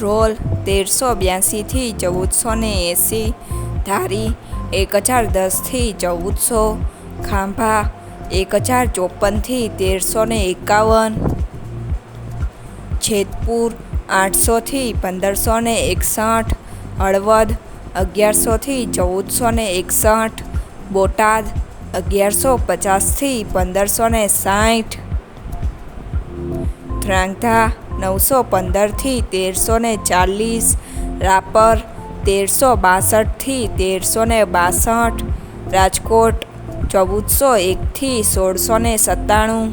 ધ્રોલ તેરસો બ્યાસીથી ચૌદસો ને એંસી, ધારી એક હજાર દસથી ચૌદસો, ખાંભા એક હજાર ચોપનથી તેરસો ને એકાવન છેતપુર આઠસોથી પંદરસો ને એકસઠ, હળવદ અગિયારસોથી ચૌદસો ને એકસઠ, બોટાદ અગિયારસો પચાસથી પંદરસો ને સાઠ ધ્રાંગધા નવસો પંદરથી તેરસો ને ચાલીસ, રાપર તેરસો બાસઠથી તેરસો ને બાસઠ, રાજકોટ ચૌદસો એકથી સોળસો ને સત્તાણું,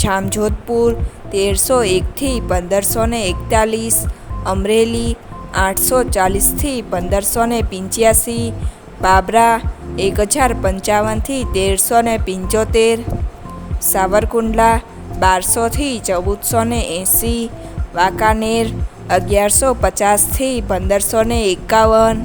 જામજોધપુર તેરસો એકથી પંદરસો ને એકતાલીસ, અમરેલી આઠસો ચાલીસથી પંદરસો ને પંચ્યાસી, બાબરા એક હજાર પંચાવનથી તેરસો ને પંચોતેર, સાવરકુંડલા બારસોથી ચૌદસો ને એંસી વાંકાનેર અગિયારસો પચાસથી પંદરસો ને એકાવન.